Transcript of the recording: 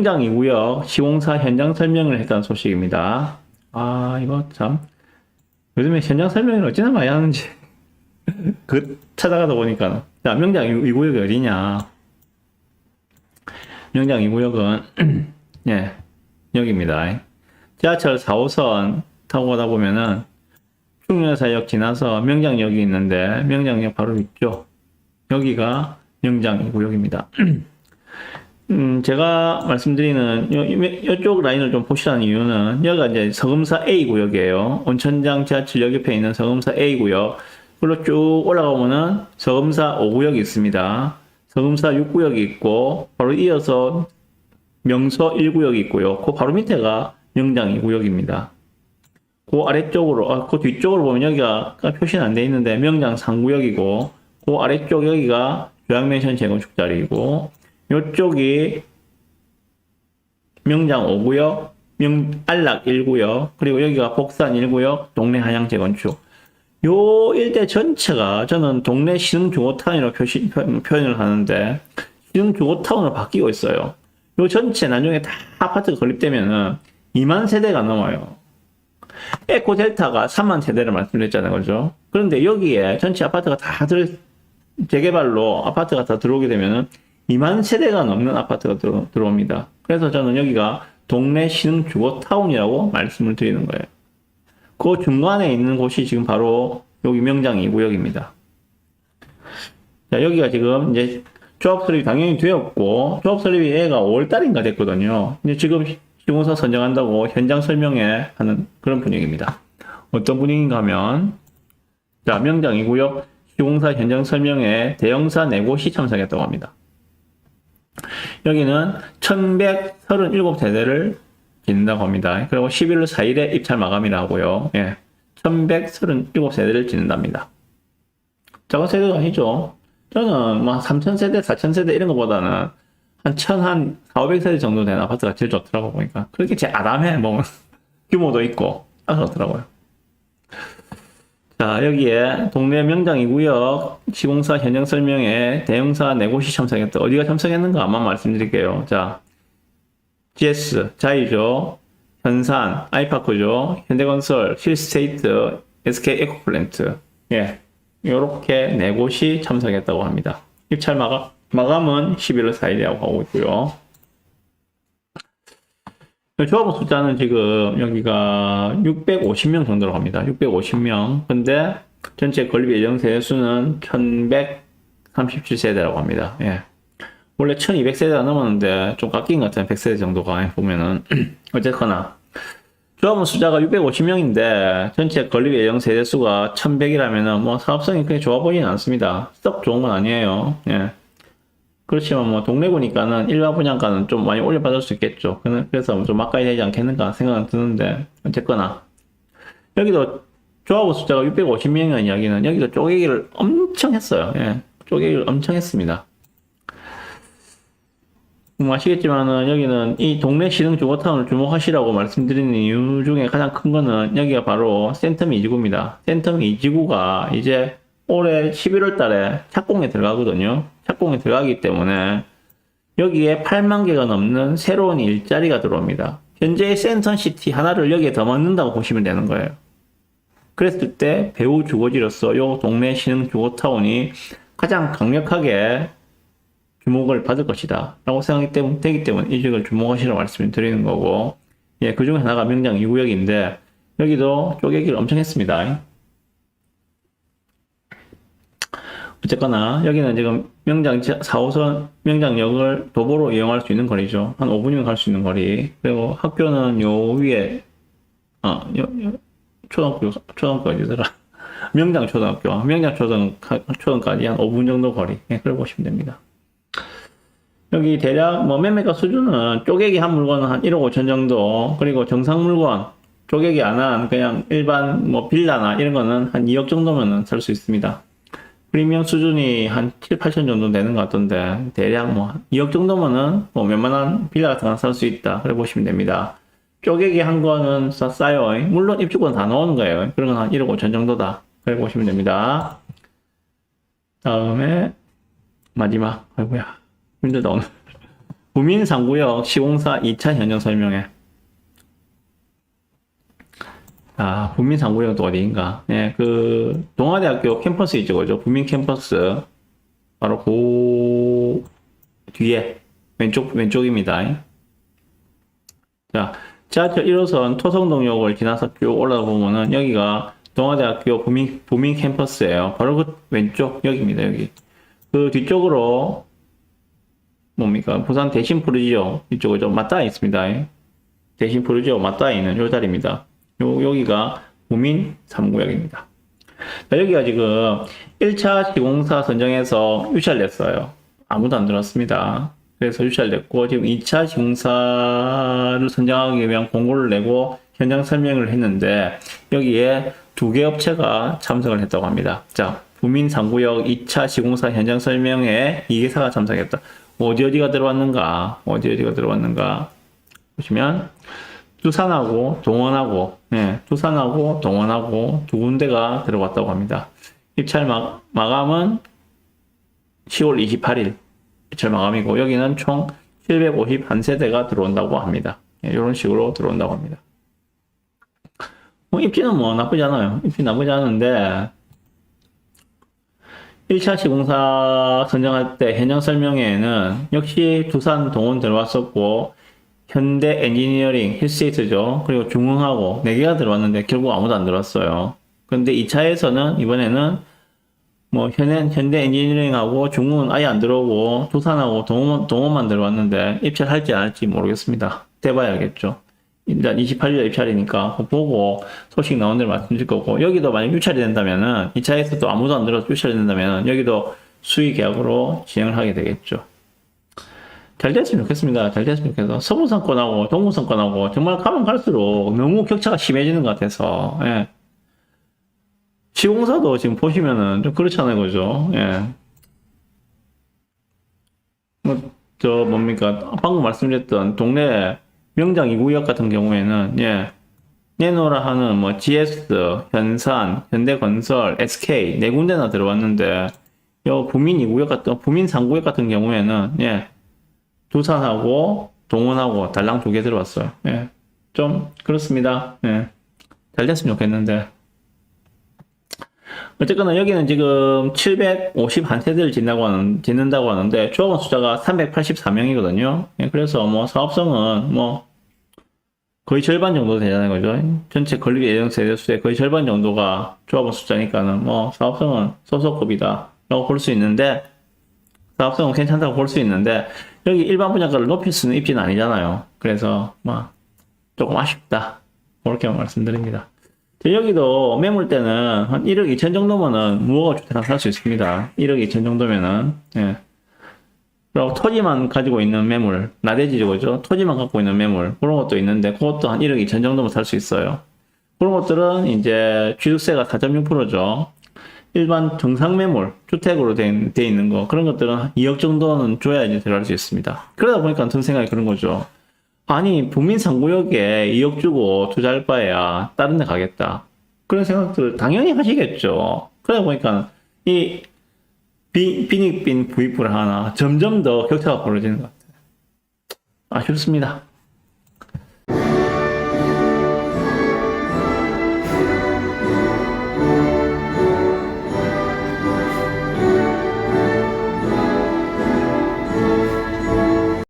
명장 2구역 시공사 현장 설명을 했다는 소식입니다. 아, 이거 참. 요즘에 현장 설명을 어찌나 많이 하는지. 그, 찾아가다 보니까. 자, 명장 2구역이 어디냐. 명장 2구역은, 예, 여기입니다. 지하철 4호선 타고 가다 보면은, 충렬사역 지나서 명장역이 있는데, 명장역 바로 있죠. 여기가 명장 2구역입니다. 음, 제가 말씀드리는 요, 이쪽 라인을 좀 보시라는 이유는 여기가 이제 서금사 A 구역이에요. 온천장 지하철역 옆에 있는 서금사 A 구역. 그리고 쭉 올라가보면은 서금사 5구역이 있습니다. 서금사 6구역이 있고 바로 이어서 명서 1구역이 있고요. 그 바로 밑에가 명장 2구역입니다. 그 아래쪽으로, 아, 그 뒤쪽으로 보면 여기가 표시는 안 돼 있는데 명장 3구역이고 그 아래쪽 여기가 조양맨션 재건축 자리이고 요쪽이 명장 5구역, 명, 안락 1구역, 그리고 여기가 복산 1구역, 동네 한양 재건축. 요 일대 전체가 저는 동네 신흥주거타운이라고 표시, 표, 표현을 하는데, 신흥주거타운으로 바뀌고 있어요. 요 전체 나중에 다 아파트가 건립되면은 2만 세대가 넘어요. 에코 델타가 3만 세대를 말씀드렸잖아요. 그죠? 그런데 여기에 전체 아파트가 다 들, 재개발로 아파트가 다 들어오게 되면은 2만 세대가 넘는 아파트가 들어, 들어옵니다. 그래서 저는 여기가 동네 신흥 주거 타운이라고 말씀을 드리는 거예요. 그 중간에 있는 곳이 지금 바로 여기 명장 2구역입니다. 자, 여기가 지금 이제 조합 설립이 당연히 되었고, 조합 설립이 애가 5월달인가 됐거든요. 이제 지금 시공사 선정한다고 현장 설명회 하는 그런 분위기입니다. 어떤 분위기인가 하면, 자, 명장 2구역 시공사 현장 설명회 대형사 4곳이 참석했다고 합니다. 여기는 1137세대를 짓는다고 합니다. 그리고 11월 4일에 입찰 마감이라고요. 예. 1137세대를 짓는답니다. 작은 세대가 아니죠. 저는 뭐 3000세대, 4000세대 이런 것보다는 한 1000, 한 4, 500세대 정도 되는 아파트가 제일 좋더라고 보니까. 그렇게 제 아담해, 뭐. 규모도 있고. 아주 좋더라고요. 자, 여기에 동네 명장 2구역 시공사 현장 설명에 대형사 4곳이 참석했다. 어디가 참석했는가 한번 말씀드릴게요. 자, GS, 자이죠, 현산, 아이파크죠, 현대건설, 힐스테이트, SK 에코플랜트. 예. 요렇게 4곳이 참석했다고 합니다. 입찰 마감, 마감은 11월 4일이라고 하고 있고요. 조합원 숫자는 지금 여기가 650명 정도로 갑니다. 650명. 근데 전체 건립 예정 세 수는 1137세대라고 합니다. 예. 원래 1200세대가 넘었는데 좀 깎인 것 같아요. 100세대 정도가 보면은. 어쨌거나. 조합원 숫자가 650명인데 전체 건립 예정 세대 수가 1100이라면은 뭐 사업성이 그렇게 좋아 보이진 않습니다. 썩 좋은 건 아니에요. 예. 그렇지만 뭐 동래구니까는 일반 분양가는 좀 많이 올려받을 수 있겠죠. 그래서 좀 막가야 되지 않겠는가 생각은 드는데 어쨌거나 여기도 조합원 숫자가 650명이라는 이야기는 여기도 쪼개기를 엄청 했어요. 예. 쪼개기를 엄청 했습니다. 뭐 아시겠지만은 여기는 이 동네 시흥 주거타운을 주목하시라고 말씀드리는 이유 중에 가장 큰 거는 여기가 바로 센텀 이지구입니다. 센텀 이지구가 이제 올해 11월 달에 착공에 들어가거든요. 착공에 들어가기 때문에 여기에 8만 개가 넘는 새로운 일자리가 들어옵니다. 현재의 센턴시티 하나를 여기에 더 넣는다고 보시면 되는 거예요. 그랬을 때 배우 주거지로서 요 동네 신흥 주거타운이 가장 강력하게 주목을 받을 것이다. 라고 생각이 때문, 되기 때문에 이 지역을 주목하시라고 말씀을 드리는 거고, 예, 그 중에 하나가 명장 2구역인데, 여기도 쪼개기를 엄청 했습니다. 어쨌거나, 여기는 지금 명장 4호선 명장역을 도보로 이용할 수 있는 거리죠. 한 5분이면 갈 수 있는 거리. 그리고 학교는 요 위에, 아, 요, 요 초등학교, 초등학교 어디더라? 명장 초등학교, 명장 초등, 초등까지 한 5분 정도 거리. 예, 그걸 보시면 됩니다. 여기 대략 뭐 매매가 수준은 쪼개기 한 물건은 한 1억 5천 정도 그리고 정상 물건 쪼개기 안 한 그냥 일반 뭐 빌라나 이런 거는 한 2억 정도면은 살 수 있습니다. 프리미엄 수준이 한 7, 8천 정도 되는 것 같던데 대략 뭐 2억 정도면은 뭐 웬만한 빌라 같은 거 살 수 있다 그래 보시면 됩니다. 쪼개기 한 거는 싸요. 물론 입주권 다 넣은 거예요. 그런 건 한 1억 5천 정도다 그래 보시면 됩니다. 다음에 마지막 아이고야 힘들다 오늘 부민 3구역 시공사 2차 현장 설명회. 아, 부민 3구역도 어디인가? 예, 그, 동아대학교 캠퍼스 있죠, 그죠? 부민 캠퍼스. 바로 그 뒤에, 왼쪽, 왼쪽입니다. 자, 지하철 1호선 토성동역을 지나서 쭉 올라가 보면은 여기가 동아대학교 부민, 부민 캠퍼스예요. 바로 그 왼쪽, 여기입니다, 여기. 그 뒤쪽으로 뭡니까? 부산 대신 푸르지오 이쪽에 좀 맞닿아 있습니다. 대신 푸르지오 맞닿아 있는 요 자리입니다. 요, 여기가 부민 3구역입니다. 자, 여기가 지금 1차 시공사 선정에서 유찰됐어요. 아무도 안 들었습니다. 그래서 유찰됐고, 지금 2차 시공사를 선정하기 위한 공고를 내고 현장 설명을 했는데, 여기에 두 개 업체가 참석을 했다고 합니다. 자, 부민 3구역 2차 시공사 현장 설명에 이 개사가 참석했다. 어디 어디가 들어왔는가? 어디 어디가 들어왔는가? 보시면 두산하고 동원하고 예, 두산하고 동원하고 두 군데가 들어왔다고 합니다. 입찰 마, 마감은 10월 28일 입찰 마감이고 여기는 총 751세대가 들어온다고 합니다. 예, 이런 식으로 들어온다고 합니다. 뭐 입지는 뭐 나쁘지 않아요. 입지 나쁘지 않은데 1차 시공사 선정할 때 현장 설명회에는 역시 두산 동원 들어왔었고 현대 엔지니어링 힐스테이트죠. 그리고 중흥하고 4개가 들어왔는데 결국 아무도 안 들어왔어요. 근데 2차에서는 이번에는 뭐 현대, 현대 엔지니어링하고 중흥은 아예 안 들어오고 두산하고 동원, 동원만 들어왔는데 입찰 할지 안 할지 모르겠습니다. 돼봐야겠죠. 일단 28일 입찰이니까 보고 소식 나온 대로 말씀드릴 거고 여기도 만약 유찰이 된다면은 2차에서도 아무도 안 들어서 유찰이 된다면은 여기도 수의 계약으로 진행을 하게 되겠죠. 잘 됐으면 좋겠습니다. 잘 됐으면 좋겠어. 서부상권하고 동부상권하고 정말 가면 갈수록 너무 격차가 심해지는 것 같아서 예. 시공사도 지금 보시면은 좀 그렇잖아요, 그죠? 예. 뭐, 저 뭡니까 방금 말씀드렸던 동네 명장 2구역 같은 경우에는 예 내노라 하는 뭐 GS, 현산, 현대건설, SK 네 군데나 들어왔는데 요 부민 2구역 같은 부민 3구역 같은 경우에는 예 두산하고 동원하고 달랑 두 개 들어왔어요. 예. 좀 그렇습니다. 예. 잘 됐으면 좋겠는데 어쨌거나 여기는 지금 751세대를 짓는다고 하는, 짓는다고 하는데, 조합원 숫자가 384명이거든요. 예, 그래서 뭐 사업성은 뭐 거의 절반 정도 되잖아요. 그죠? 전체 건립 예정 세대 수의 거의 절반 정도가 조합원 숫자니까는 뭐 사업성은 소속급이다. 라고 볼 수 있는데, 사업성은 괜찮다고 볼 수 있는데, 여기 일반 분양가를 높일 수는 입지는 아니잖아요. 그래서 뭐 조금 아쉽다. 그렇게 말씀드립니다. 자, 여기도 매물대는 한 1억 2천 정도면은 무허가 주택 살수 있습니다. 1억 2천 정도면은, 예. 그리고 토지만 가지고 있는 매물, 나대지죠? 토지만 갖고 있는 매물, 그런 것도 있는데, 그것도 한 1억 2천 정도면 살 수 있어요. 그런 것들은 이제 취득세가 4.6%죠. 일반 정상 매물, 주택으로 돼, 돼 있는 거, 그런 것들은 한 2억 정도는 줘야지 들어갈 수 있습니다. 그러다 보니까 든 생각이 그런 거죠. 아니, 부민 3구역에 2억 주고 투자할 바에야 다른 데 가겠다. 그런 생각들 당연히 하시겠죠. 그러다 보니까 이 비, 빈익빈 부익부를 하나 점점 더 격차가 벌어지는 것 같아요. 아쉽습니다.